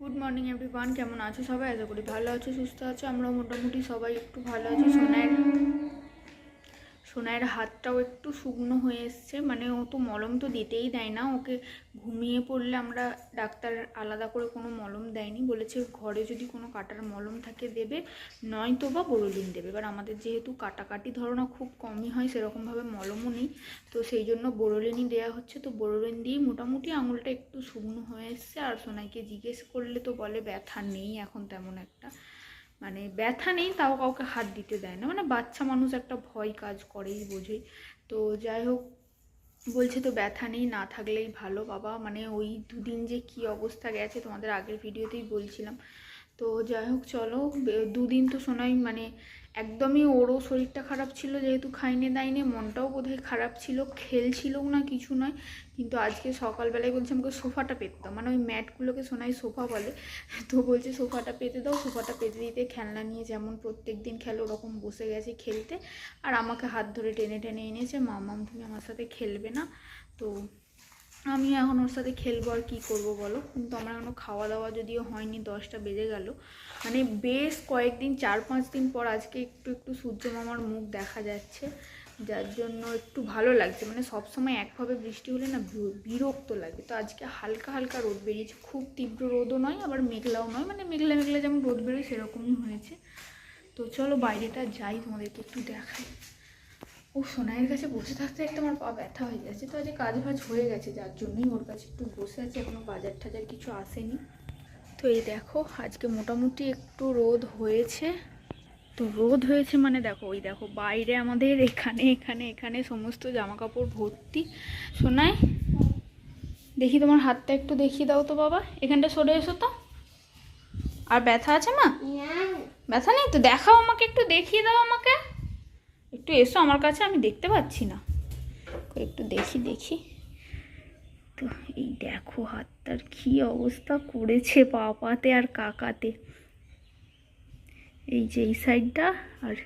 Good morning everyone কেমন আছো সবাই? আশা করি ভালো আছো, সুস্থ আছো। আমরা মোটামুটি সবাই একটু ভালো আছি সোনায়ের সোনায়ের হাতটাও একটু শুকনো হয়ে এসছে। মানে ও তো মলম তো দিতেই দেয় না। ওকে ঘুমিয়ে পড়লে আমরা ডাক্তার আলাদা করে কোনো মলম দেয়নি। বলেছে ঘরে যদি কোনো কাটার মলম থাকে দেবে, নয়তো বা বোরোলিন দেবে। এবার আমাদের যেহেতু কাটাকাটি ধরনা খুব কমই হয়, সেরকমভাবে মলমও নেই। তো সেই জন্য বোরোলিনই দেওয়া হচ্ছে। তো বোরোলিন দিয়েই মোটামুটি আঙুলটা একটু শুকনো হয়ে এসছে। আর সোনাইকে জিজ্ঞেস করলে তো বলে ব্যথা নেই এখন তেমন একটা। মানে ব্যথা নেই, তাও কাউকে হাত দিতে দেয় না। মানে বাচ্চা মানুষ একটা ভয় কাজ করেই বোঝে। তো যাই হোক, বলছে তো ব্যথা নেই, না থাকলেই ভালো। বাবা মানে ওই দুদিন যে কি অবস্থা গেছে তোমাদের আগের ভিডিওতেই বলছিলাম। তো যাই হোক, চলো দুদিন তো শোনাই মানে একদমই ওরও শরীরটা খারাপ ছিল, যেহেতু খাইনে দাইনে মনটাও বোধহয় খারাপ ছিল, খেলছিলও না কিছু নয়, কিন্তু আজকে সকালবেলায় বলছে আমাকে সোফাটা পেতে দাও মানে ওই ম্যাটগুলোকে সোনাই সোফা বলে, তো বলছে সোফাটা পেতে দাও, সোফাটা পেতে দিতে খেলনা নিয়ে যেমন প্রত্যেক দিন খেলে ওরকম বসে গেছে খেলতে, আর আমাকে হাত ধরে টেনে টেনে এনেছে, মামাম তুমি আমার সাথে খেলবে না, তো আমি এখন ওর সাথে খেলব আর কী করব বলো? কিন্তু আমার এখনও খাওয়া দাওয়া যদিও হয়নি, দশটা বেজে গেল। মানে বেশ কয়েকদিন, চার পাঁচ দিন পর আজকে একটু একটু সূর্য মামার মুখ দেখা যাচ্ছে। যার জন্য একটু ভালো লাগছে। মানে সবসময় একভাবে বৃষ্টি হলে না বিরক্ত লাগে। তো আজকে হালকা হালকা রোদ বেরিয়েছে। খুব তীব্র রোদও নয়, আবার মেঘলাও নয়। মানে মেঘলা মেঘলা যেমন রোদ বেরোয়, সেরকমই হয়েছে। তো চলো বাইরেটা যাই, তোমাদেরকে একটু দেখাই। ও সোনাইয়ের কাছে বসে থাকতে একটা আমার পা ব্যথা হয়ে যাচ্ছে তো আজকে কাজ ফাজ হয়ে গেছে যার জন্যই ওর কাছে একটু বসে আছে এখনও বাজার টাজার কিছু আসেনি। তো এই দেখো আজকে মোটামুটি একটু রোদ হয়েছে। তো রোদ হয়েছে মানে দেখো ওই দেখো বাইরে আমাদের এখানে এখানে এখানে সমস্ত জামা কাপড় ভর্তি। শোনায় দেখি তোমার হাতটা একটু দেখিয়ে দাও তো বাবা এখানটা সরে এসো তো। আর ব্যথা আছে মা? ব্যথা নেই? তো দেখাও আমাকে একটু দেখিয়ে দাও আমাকে। একটু এসো আমার কাছে, আমি দেখতে পাচ্ছি না। একটু দেখি দেখি। তো এই দেখো হাতটার কি অবস্থা করেছে পাপাতে আর কাকাতে। এই যে এই সাইডটা আর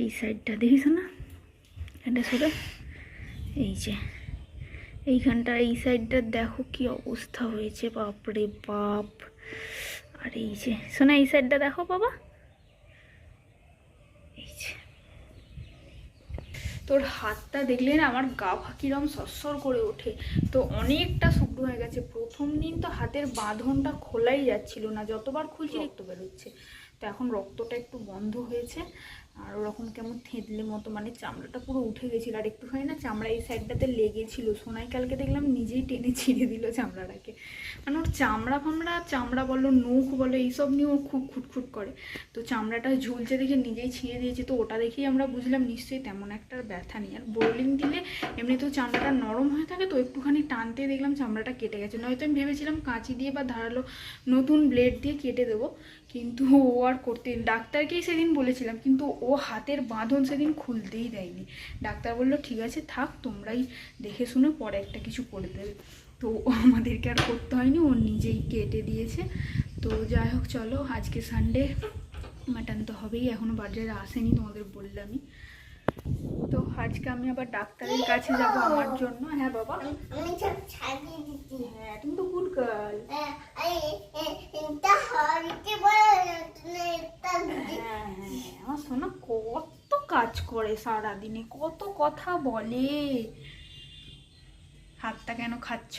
এই সাইডটা দেখিস না? এটা সরে এই যে এইখানটা, এই সাইডটা দেখো কি অবস্থা হয়েছে, বাপরে বাপ। আর এই যে শোনা, এই সাইডটা দেখো বাবা এই যে তোর হাতটা দেখলে না আমার গা কিরম সরসর করে ওঠে। তো অনেকটা শুকনো হয়ে গেছে। প্রথম দিন তো হাতের বাঁধনটা খোলাই যাচ্ছিল না। যতবার খুলছি একটু বেরোচ্ছে তো এখন রক্তটা একটু বন্ধ হয়েছে। আর ওরকম কেমন থেঁতলে মতো মানে চামড়াটা পুরো উঠে গেছিল। আর একটুখানি না চামড়া এই সাইডটাতে লেগেছিল। সোনাই কালকে দেখলাম নিজেই টেনে ছিঁড়ে দিল চামড়াটাকে। মানে ওর চামড়া ফামড়া, চামড়া বলো, নখ বলো, এইসব নিয়ে ওর খুব খুটখুট করে। তো চামড়াটা ঝুলছে দেখে নিজেই ছিঁড়ে দিয়েছে। তো ওটা দেখেই আমরা বুঝলাম, নিশ্চয়ই তেমন একটা ব্যথা নেই। আর বোরলিং দিলে এমনিতেও চামড়াটা নরম হয়ে থাকে, তো একটুখানি টানতে দেখলাম চামড়াটা কেটে গেছে। নয়তো আমি ভেবেছিলাম কাঁচি দিয়ে বা ধারালো নতুন ব্লেড দিয়ে কেটে দেবো। কিন্তু ও আর করতে ডাক্তারকেই সেদিন বলেছিলাম, কিন্তু ও হাতের বাঁধন সেদিন খুলতেই দেয়নি। ডাক্তার বলল, ঠিক আছে, থাক, তোমরাই দেখে শুনে পরে একটা কিছু করে দেবে। তো ও আমাদেরকে আর করতে হয়নি, ও নিজেই কেটে দিয়েছে। তো যাই হোক, চলো, আজকে সানডে মাটান তো হবেই এখনও বাজারে আসেনি তোমাদের বললামই তো আজকে আমি আবার ডাক্তারের কাছে যাব আমার জন্য। হ্যাঁ বাবা? আমি সব ছাড়িয়ে দিচ্ছি। হ্যাঁ তুমি তো গুড গার্ল হ্যাঁ, এটা হরিকে বলে তুমি এটা হ্যাঁ হ্যাঁ। আমার সোনা কত কাজ করে সারাদিনে কত কথা বলে। হাতটা কেন খাচ্ছ?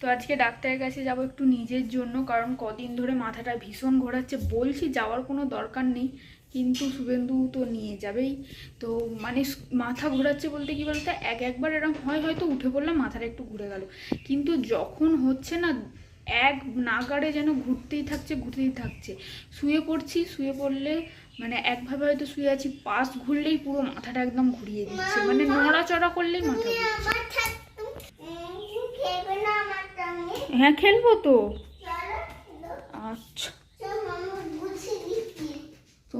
তো আজকে ডাক্তারের কাছে যাব একটু নিজের জন্য কারণ কদিন ধরে মাথাটা ভীষণ ঘোরাচ্ছে। বলছি যাওয়ার কোনো দরকার নেই। কিন্তু শুভেন্দু তো নিয়ে যাবেই। তো মানে মাথা ঘোরাচ্ছে বলতে কি বলতে? এক একবার এরকম হয় হয়তো উঠে পড়লাম মাথাটা একটু ঘুরে গেল। কিন্তু যখন হচ্ছে না এক নাগাড়ে যেন ঘুরতেই থাকছে ঘুরতেই থাকছে। শুয়ে পড়ছি শুয়ে পড়লে মানে একভাবে হয়তো শুয়ে আছি পাশ ঘুরলেই পুরো মাথাটা একদম ঘুরিয়ে দিচ্ছে। মানে নড়াচড়া করলেই মাথা হ্যাঁ খেলব তো। আচ্ছা চলো, মামা বুঝিয়ে দিচ্ছি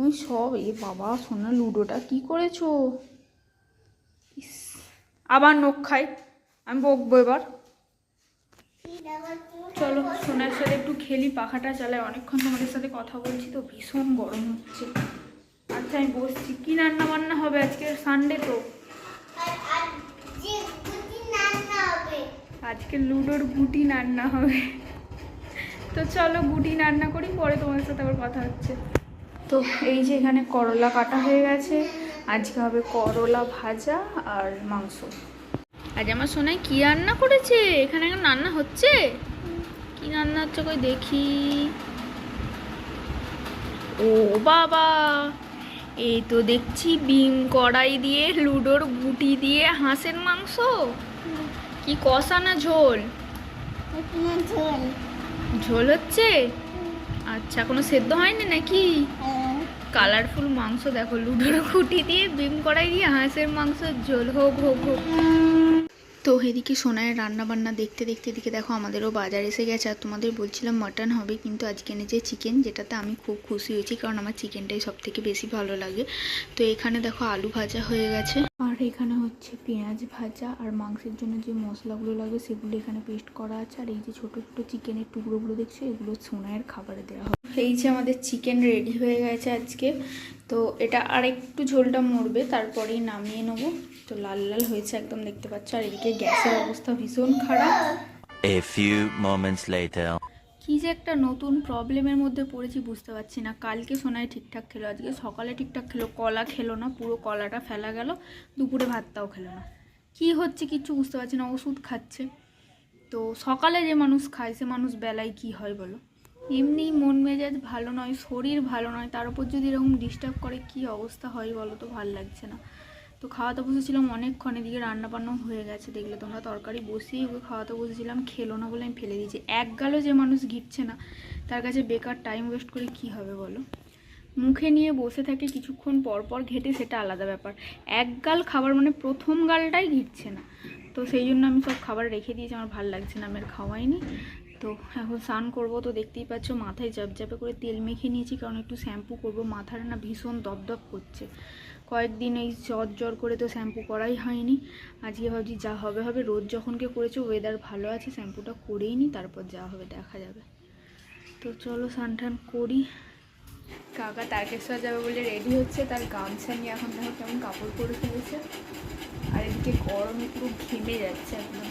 তুমি সব এ বাবা সোনা লুডোটা কি করেছ? ইস, আবার নখ খাই আমি বকবো এবার। চলো সোনার সাথে একটু খেলি পাখাটা চালায় অনেকক্ষণ তোমাদের সাথে কথা বলছি তো ভীষণ গরম হচ্ছে। আচ্ছা আমি বসছি। কি রান্না বান্না হবে আজকে? সানডে তো। আজকে লুডোর গুটি রান্না হবে। তো চলো গুটি রান্না করি পরে তোমাদের সাথে আবার কথা হচ্ছে। তো এই যে এখানে করলা কাটা হয়ে গেছে। আজকে হবে করলা ভাজা আর মাংস। আজ আমার সোনাই কি রান্না করেছে? এখানে এখন রান্না হচ্ছে? কি রান্না হচ্ছে কই দেখি। ও বাবা! এই তো দেখছি বিম কড়াই দিয়ে লুডোর গুটি দিয়ে হাঁসের মাংস। কি কষা না ঝোল ঝোল। ঝোল হচ্ছে? আচ্ছা কোনো সেদ্ধ হয়নি নাকি? হ্যাঁ। কালারফুল মাংস দেখো, লুডোর খুঁটি দিয়ে বিম কড়াই দিয়ে হাঁসের মাংস ঝোল, হোক হোক হোক। তো এদিকে সোনায়ের রান্না বান্না দেখতে দেখতে এদিকে দেখো আমাদেরও বাজার এসে গেছে। আর তোমাদের বলছিলাম মাটন হবে, কিন্তু আজকে এনেছে চিকেন যেটাতে আমি খুব খুশি হয়েছি, কারণ আমার চিকেনটাই সব থেকে বেশি ভালো লাগে। তো এখানে দেখো আলু ভাজা হয়ে গেছে। আর এখানে হচ্ছে পেঁয়াজ ভাজা, আর মাংসের জন্য যে মশলাগুলো লাগবে সেগুলো এখানে পেস্ট করা আছে। আর এই যে ছোটো ছোটো চিকেনের টুকরোগুলো দেখছ, এগুলো সোনায়ের খাবারে দেওয়া হবে। এই যে আমাদের চিকেন রেডি হয়ে গেছে আজকে। তো এটা আর একটু ঝোলটা মরবে, তারপরেই নামিয়ে নেব। তো লাল লাল হয়েছে একদম দেখতে পাচ্ছ। আর এদিকে গ্যাসের অবস্থা ভীষণ খারাপ। A few moments later. কি যে একটা নতুন প্রবলেমের মধ্যে পড়েছি বুঝতে পারছি না। কালকে সোনায় ঠিকঠাক খেলো আজকে সকালে ঠিকঠাক খেলো কলা খেলো না পুরো কলাটা ফেলা গেল দুপুরে ভাতটাও খেলো না। কি হচ্ছে কিচ্ছু বুঝতে পারছি না ওষুধ খাচ্ছে। তো সকালে যে মানুষ খায় সে মানুষ বেলায় কি হয় বলো? এমনি মন মেজাজ ভালো নয় শরীর ভালো নয় তার উপর যদি এরকম ডিস্টার্ব করে কি অবস্থা হয় বলো তো ভালো লাগছে না। তো খাওয়াতে বসেছিলাম অনেকক্ষণ, এদিকে রান্না বান্নাও হয়ে গেছে। দেখলে তোমরা তরকারি বসিয়ে ওকে খাওয়াতে বসেছিলাম, খেলো না বলে আমি ফেলে দিয়েছি। এক গালও যে মানুষ ঘিরছে না, তার কাছে বেকার টাইম ওয়েস্ট করে কি হবে বলো? মুখে নিয়ে বসে থাকে কিছুক্ষণ পর পর ঘেটে সেটা আলাদা ব্যাপার। এক গাল খাবার মানে প্রথম গালটাই ঘিরছে না। তো সেই জন্য আমি সব খাবার রেখে দিয়েছি, আমার ভালো লাগছে না, আমি আর খাওয়াইনি। তো এখন স্নান করব, তো দেখতেই পাচ্ছ মাথায় জাপ জাপে করে তেল মেখে নিয়েছি, কারণ একটু শ্যাম্পু করব, মাথাটা না ভীষণ দপদপ করছে। কয়েকদিন এই জ্বর জ্বর করে তো শ্যাম্পু করাই হয়নি। আজকে ভাবছি যা হবে হবে। রোদ যখনকে করেছে ওয়েদার ভালো আছে শ্যাম্পুটা করেই নি তারপর যা হবে দেখা যাবে। তো চলো স্নান টান করি। কাকা তারকেশ্বর যাবে বলে রেডি হচ্ছে তার গামছা নিয়ে এখন দেখো কেমন কাপড় পরে ফেলেছে। আর এদিকে গরমে পুরো ঘেমে যাচ্ছে একদম।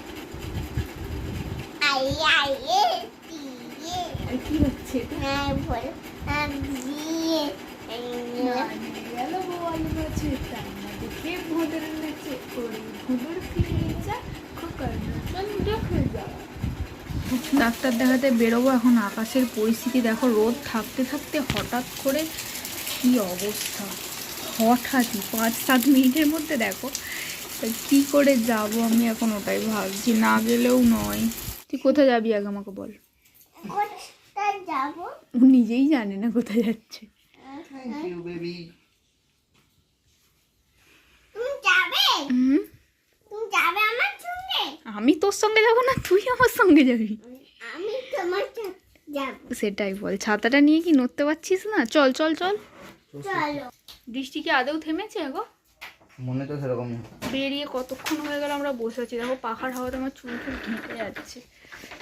কি হচ্ছে এটা? না বল আর দিয়ে গেল বল বছর রান্না দেখে ভোঁদর নাচে ওরে ভোঁদর ফিরে যা খোকার নতুন দেখে যা ডাক্তার দেখাতে বেরোবো এখন আকাশের পরিস্থিতি দেখো রোদ থাকতে থাকতে হঠাৎ করে কি অবস্থা? হঠাৎই পাঁচ সাত মিনিটের মধ্যে দেখো তা কি করে যাব আমি এখন ওটাই ভাবছি না গেলেও নয়। তুই কোথায় যাবি আগে আমাকে বল? যাব? ও নিজেই জানে না কোথায় যাচ্ছে। তুমি যাবে? হুম? তুমি যাবে আমার সঙ্গে? আমি তোর সঙ্গে যাব না তুই আমার সঙ্গে যাবি? আমি তোমার যাব। সেটাই বল ছাতাটা নিয়ে কি নড়তে পারছিস না? চল চল চল। চলো। বৃষ্টি কি আদৌ থেমেছে গো? মনে তো সেরকমই বেরিয়ে কতক্ষণ হয়ে গেল আমরা বসে আছি? দেখো পাখার হাওয়াতে আমার চুল ফুল ঘেঁটে যাচ্ছে।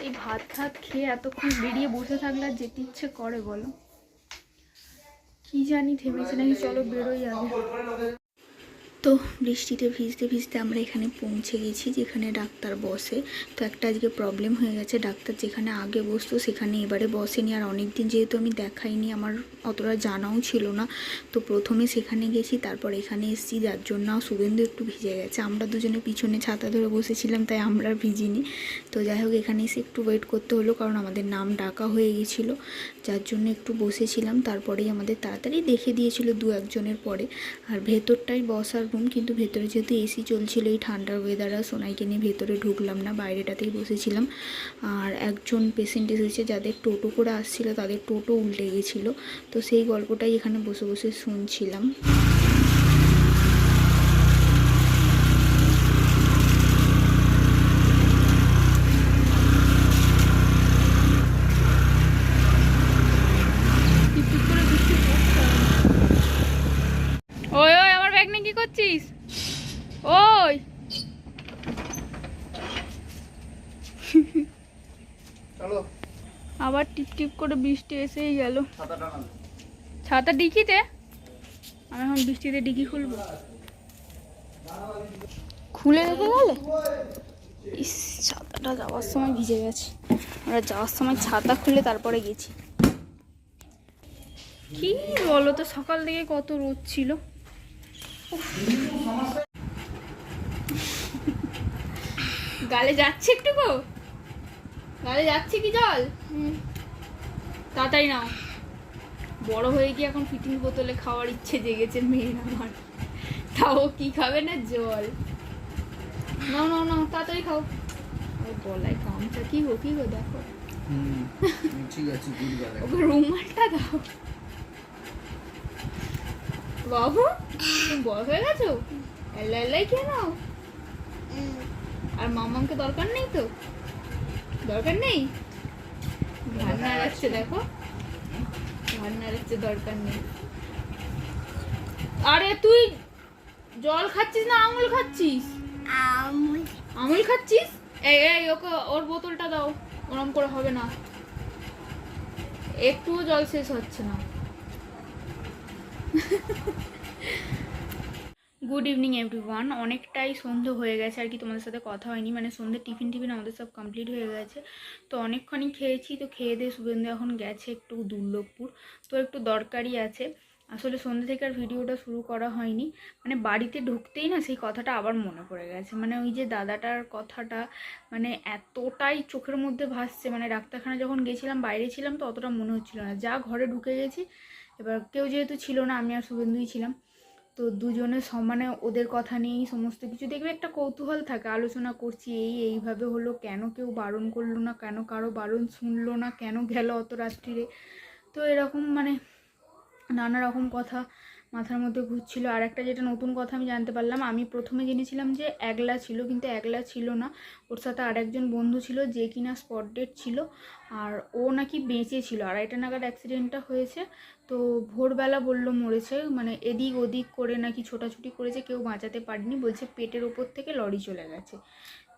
এই ভাত ভাত খেয়ে এতক্ষণ বেরিয়ে বসে থাকলে আর যেতে ইচ্ছে করে বলো। কি জানি থেমেছে নাকি? চলো বেরোই আগে। তো বৃষ্টিতে ভিজতে ভিজতে আমরা এখানে পৌঁছে গেছি, যেখানে ডাক্তার বসে। তো একটা আজকে প্রবলেম হয়ে গেছে, ডাক্তার যেখানে আগে বসতো সেখানে এবারে বসেনি। আর অনেক দিন যেহেতু আমি দেখাইনি, আমার অতটা জানাও ছিল না। তো প্রথমে সেখানে গেছি, তারপর এখানে এসেছি, যার জন্য শুভেন্দু একটু ভিজে গেছে। আমরা দুজনে পিছনে ছাতা ধরে বসেছিলাম, তাই আমরা ভিজিনি। তো যাই হোক, এখানে এসে একটু ওয়েট করতে হলো, কারণ আমাদের নাম ডাকা হয়ে গেছিল। যার জন্য একটু বসেছিলাম, তারপরেই আমাদের তাড়াতাড়ি দেখে দিয়েছিল দু একজনের পরে। আর ভেতরটাই বসার রুম কিন্তু ভেতরে যেহেতু এসি চলছিল, এই ঠান্ডার ওয়েদার আর সোনাইকে নিয়ে ভেতরে ঢুকলাম না, বাইরেটাতেই বসেছিলাম। আর একজন পেশেন্ট এসেছে, যাদের টোটো করে আসছিল, তাদের টোটো উল্টে গেছিল। তো সেই গল্পটাই এখানে বসে বসে শুনছিলাম ওই ওই আমার ব্যাগ নিয়ে কি করছিস ওই চলো আবার টিপ টিপ করে বৃষ্টি এসেই গেল। ছাতা ডিকিতে? আমি এখন বৃষ্টিতে ডিকি খুলবো। খুলে রেখে গেলে? ইস ছাতাটা যাওয়ার সময় ভিজে গেছে। আমরা যাওয়ার সময় ছাতা খুলে তারপরে গেছি। কি বলো তো সকাল থেকে কত রোদ ছিল? গালে যাচ্ছে একটু গো। গালে যাচ্ছে কি জল? তাড়াতাড়ি নাও। বড় হয়ে গিয়ে এখন ফিটিং বোতলে খাওয়ার ইচ্ছে জেগেছে মেয়ের আমার। তাও কি খাবে না জল? নাও নাও নাও তাড়াতাড়ি খাও। ওই গলায় গামছা কি গো কি গো দেখো। হুম ঠিক আছে ওকে রুমালটা দাও। বাবু তুমি বড় হয়ে গেছো? এল্লা এল্লাই খেয়ে নাও। আর মামাকে দরকার নেই তো? দরকার নেই? নাড়াচ্ছে দেখো। ঘাড় নাড়াচ্ছে দরকার নেই। আরে তুই জল খাচ্ছিস না আঙুল খাচ্ছিস? আমুল আমুল খাচ্ছিস? এই এই ওকে ওর বোতলটা দাও। ওরম করে হবে না। একটুও জল শেষ হচ্ছে না। গুড ইভিনিং এভরিওয়ান অনেকটাই সন্ধে হয়ে গেছে, আর কি তোমাদের সাথে কথা হয়নি। মানে সন্ধে টিফিন টিফিন আমাদের সব কমপ্লিট হয়ে গেছে। তো অনেকক্ষণই খেয়েছি, তো খেয়ে দিয়ে শুভেন্দু এখন গেছে একটু দুর্লভপুর। তো একটু দরকারি আছে। আসলে সন্ধ্যে থেকে আর ভিডিওটা শুরু করা হয়নি। মানে বাড়িতে ঢুকতেই না সেই কথাটা আবার মনে পড়ে গেছে। মানে ওই যে দাদাটার কথাটা মানে এতটাই চোখের মধ্যে ভাসছে। মানে ডাক্তারখানা যখন গেছিলাম, বাইরে ছিলাম, তো অতটা মনে হচ্ছিল না। যা ঘরে ঢুকে গেছি, এবার কেউ যেহেতু ছিল না, আমি আর শুভেন্দুই ছিলাম। তো দুজনে সমানে ওদের কথা নিয়েই সমস্ত কিছু দেখবে। একটা কৌতূহল থাকে, আলোচনা করছি, এই এইভাবে হলো, কেন কেউ বারণ করল না, কেন কারও বারণ শুনলো না, কেন গেল অত রাত্রিরে? তো এরকম মানে নানা রকম কথা মাথার মধ্যে ঘুরছিল। আর একটা যেটা নতুন কথা আমি জানতে পারলাম, আমি প্রথমে জেনেছিলাম যে একলা ছিল, কিন্তু একলা ছিল না। ওর সাথে আরেকজন বন্ধু ছিল, যে কিনা স্পট ডেট ছিল। আর ও নাকি বেঁচে ছিল। আর আড়াইটা নাগাদ অ্যাক্সিডেন্টটা হয়েছে। তো ভোরবেলা বলল মরেছে মানে এদিক ওদিক করে নাকি ছোটাছুটি করেছে, কেউ বাঁচাতে পারেনি, বলছে পেটের ওপর থেকে লরি চলে গেছে।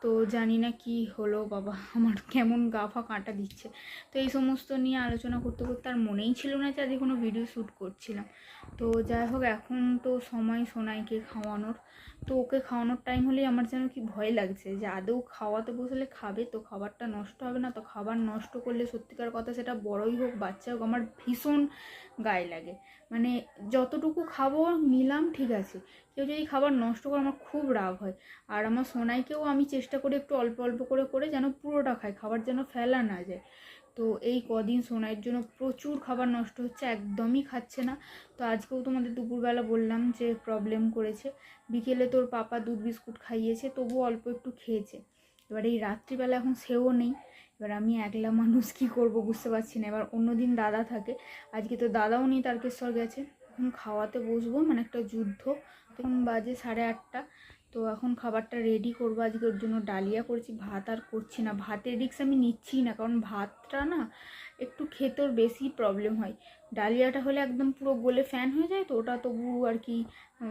তো জানি না কি হলো, বাবা, আমার কেমন গা ফা কাঁটা দিচ্ছে। তো এই সমস্ত নিয়ে আলোচনা করতে করতে আর মনেই ছিল না যে আজকে কোনো ভিডিও শ্যুট করছিলাম। তো যাই হোক, এখন তো সময় সোনাইকে খাওয়ানোর। তো ওকে খাওয়ানোর টাইম হলেই আমার যেন কি ভয় লাগছে যে আদৌ খাওয়াতে বসলে খাবে, তো খাবারটা নষ্ট হবে না, তো খাবার নষ্ট করলে সত্যিকার কথা সেটা বড়ই হোক, বাচ্চা হোক, আমার ভীষণ গায়ে লাগে। মানে যতটুকু খাব নিলাম, ঠিক আছে। কেউ যদি খাবার নষ্ট করে আমার খুব রাগ হয়। আর আমার সোনাইকেও আমি চেষ্টা করি একটু অল্প অল্প করে করে যেন পুরোটা খায়, খাবার যেন ফেলা না যায়। তো এই কদিন সোনাইয়ের জন্য প্রচুর খাবার নষ্ট হচ্ছে, একদমই খাচ্ছে না। তো আজকেও তোমাদের দুপুরবেলা বললাম যে প্রবলেম করেছে। বিকেলে তোর পাপা দুধ বিস্কুট খাইয়েছে, তবুও অল্প একটু খেয়েছে। এবার এই রাত্রিবেলা এখন সেও নেই। এবার আমি একলা মানুষ কি করব বুঝতে পারছি না। এবার অন্যদিন দাদা থাকে। আজকে তো দাদাও নেই, তারকেশ্বর গেছে। এখন খাওয়াতে বসবো মানে একটা যুদ্ধ। তখন বাজে সাড়ে আটটা। তো এখন খাবারটা রেডি করব। আজকে ওর জন্য ডালিয়া করছি, ভাত আর করছি না। ভাতের রিক্স আমি নিচ্ছি না, কারণ ভাতটা না একটু খেতে ওর বেশি প্রবলেম হয়। ডালিয়াটা হলে একদম পুরো গলে ফ্যান হয়ে যায় তো, ওটা তবু আর কি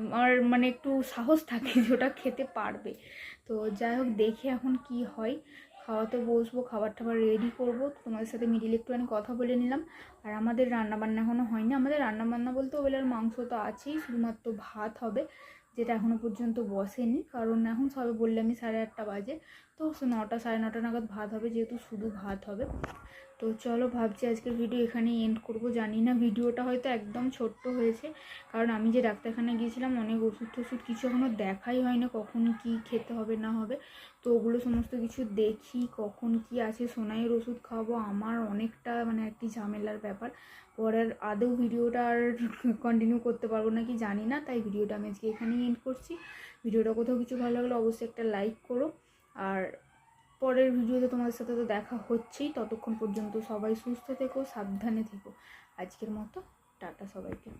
আমার মানে একটু সাহস থাকে যে ওটা খেতে পারবে। তো যাই হোক, দেখে এখন কি হয়। খাওয়াতে বসবো, খাবার টাবার রেডি করব। তোমাদের সাথে মিডিল একটুখানি কথা বলে নিলাম। আর আমাদের রান্নাবান্না এখনও হয়নি। আমাদের রান্নাবান্না বলতে ওবেলার মাংস তো আছেই, শুধুমাত্র ভাত হবে। যেটা এখনও পর্যন্ত বসেনি। কারণ এখন সবে বললে আমি সাড়ে আটটা বাজে। তো নটা, সাড়ে নটা নাগাদ ভাত হবে, যেহেতু শুধু ভাত হবে। তো চলো ভাবছি আজকের ভিডিও এখানেই এন্ড করব। জানি না ভিডিওটা হয়তো একদম ছোট্ট হয়েছে। কারণ আমি যে ডাক্তারখানায় গিয়েছিলাম, অনেক ওষুধ টষুধ কিছু এখনও দেখাই হয় না কখন কি খেতে হবে, না হবে। তো ওগুলো সমস্ত কিছু দেখি, কখন কি আছে, সোনাইয়ের ওষুধ খাওয়াবো। আমার অনেকটা মানে একটি ঝামেলার ব্যাপার। পরের আদৌ ভিডিওটা আর কন্টিনিউ করতে পারব না কি জানি না। তাই ভিডিওটা আমি আজকে এখানেই এন্ড করছি। ভিডিওটা কোথাও কিছু ভালো লাগলে অবশ্যই একটা লাইক করো। আর পরের ভিডিওতে তোমাদের সাথে তো দেখা হচ্ছেই। ততক্ষণ পর্যন্ত সবাই সুস্থ থেকো, সাবধানে থেকো। আজকের মতো, টাটা সবাইকে।